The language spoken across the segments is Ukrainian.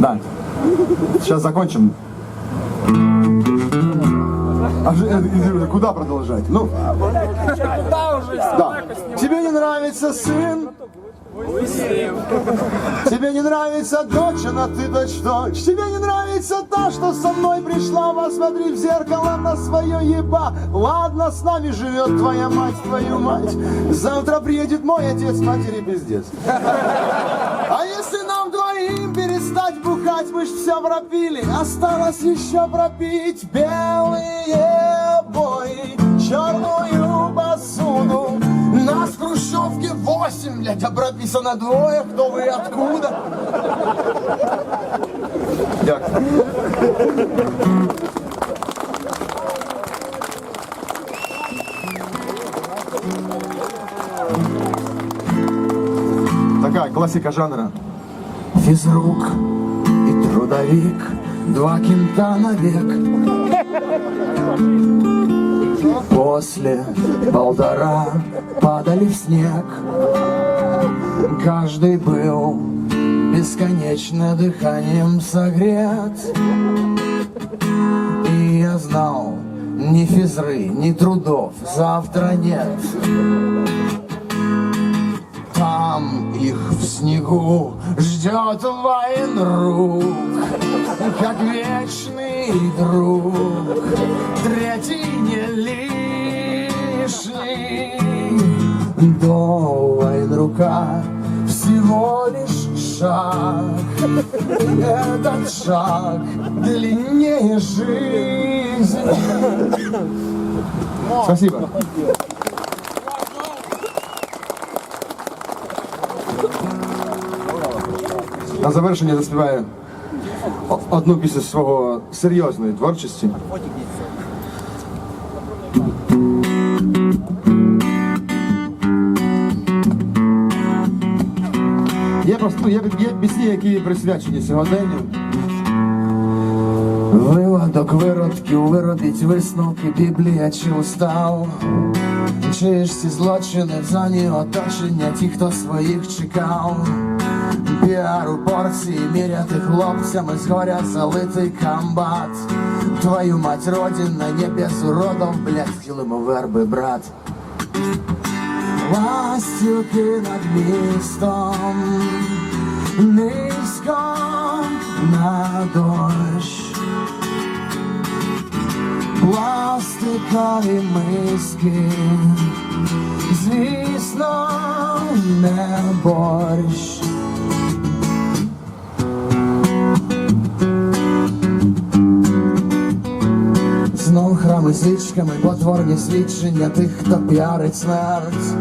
Да. Сейчас закончим. А же- э, куда продолжать? Ну, да. Тебе не нравится сын? Тебе не нравится дочь, а ты дочь дочь. Тебе не нравится та, что со мной пришла. Посмотри в зеркало на свое еба. Ладно, с нами живет твоя мать, твою мать. Завтра приедет мой отец, матери пиздец. А если перестать бухать, мы ж все пропили, осталось еще пропить белые бои, черную посуду. Нас в Хрущевке 8, блядь, а прописано двое, кто вы и откуда. Такая классика жанра. Физрук и трудовик, два кента на век. После полтора падали в снег. Каждый был бесконечно дыханием согрет. И я знал, ни физры, ни трудов завтра нет. Там их в снегу ждет военрук, как вечный друг. Третий не лишний до военрука всего лишь шаг. Этот шаг длиннее жизни. Спасибо. На завершення заспіваю одну пісню свого серйозної творчості. Є просто є, є пісні, які присвячені сьогоденню. Виводок виродків виробіть висновки, Біблія чи устав. Чи ж ці злочини в зоні оточення, ті, хто своїх чекав. Піару порції міряти хлопцями згоря залитий комбат. Твою мать родина, не без уродов, блядь, схилимо верби, брат. Ластівки над містом, низько на дощ. Пластикові миски, звісно, не борщ. Знов свічками, потворні свідчення тих, хто піарить смерть.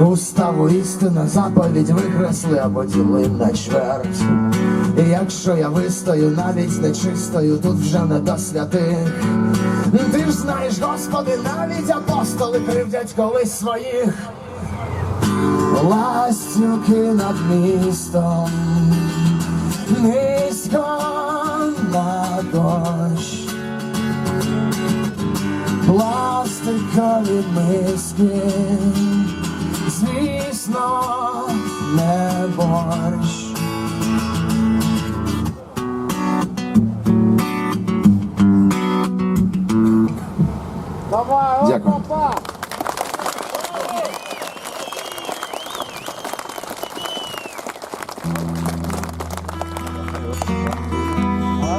Уставу істина, заповідь викресли або діли на чверть. І якщо я вистою навіть нечистою, тут вже не до святих. Ти ж знаєш, Господи, навіть апостоли кривдять колись своїх. Ластівки над містом, низько на дощ пластикові миски, звісно, не борщ. Дякую.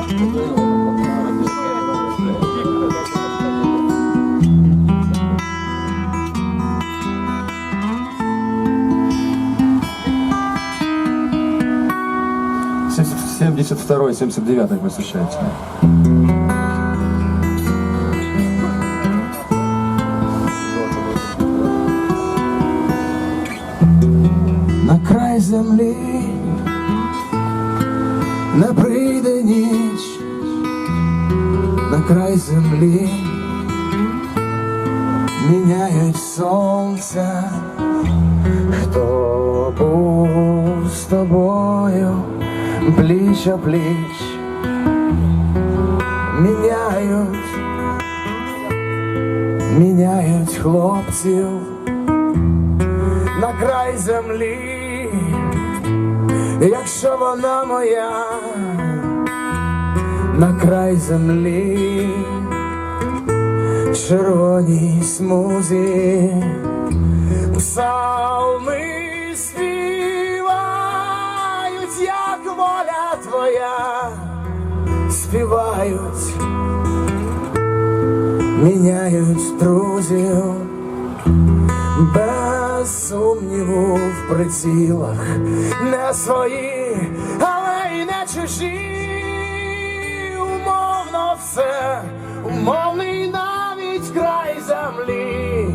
Дякую. 72-79 посвящается. На край земли на прийде на край земли міняють солнце хто був пліч о пліч, міняють, міняють хлопців на край землі, якщо вона моя, на край землі, червоній смузі, псалми воля співають, міняють друзів. Без сумніву в прицілах не свої, але й не чужі. Умовно все, умовний навіть край землі,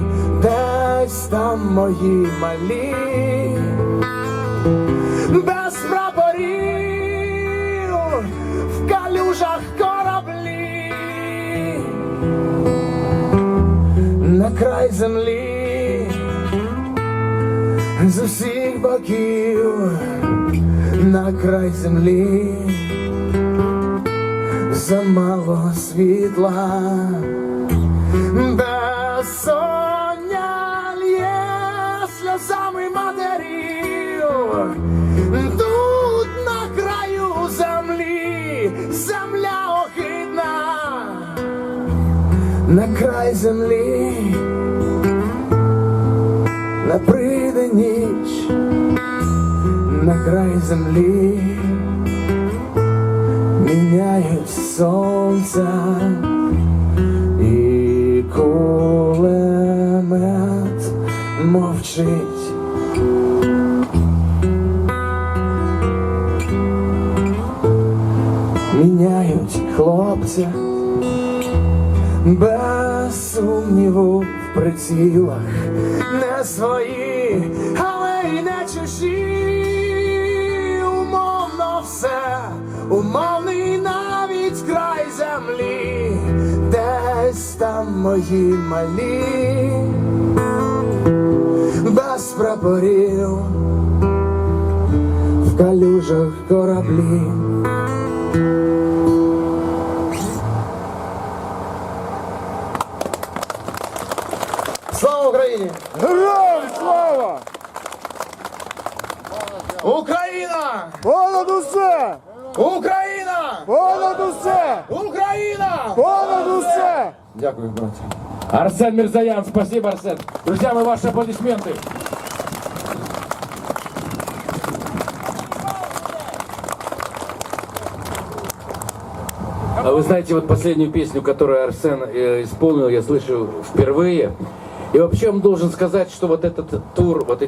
десь там мої малі, землі з усіх боків на край землі замало світла, безсоння лє сльозами матерів. Тут на краю землі земля охидна на край землі, не прийде ніч, на край землі, міняють сонця і кулемет мовчить. Міняють хлопця без сумніву в прицілах, Свої, але й не чужі. Умовно все, умовний навіть край землі, десь там мої малі, без прапорів в калюжах кораблі. Україна! Понад усе! Україна! Понад усе! Україна! Понад усе! Дякую, браття. Арсен Мирзаян, спасибо, Арсен. Друзья мои, ваши аплодисменты. А вы знаете, вот последнюю песню, которую Арсен э, исполнил, я слышу впервые. И вообще он должен сказать, что вот этот тур, вот эти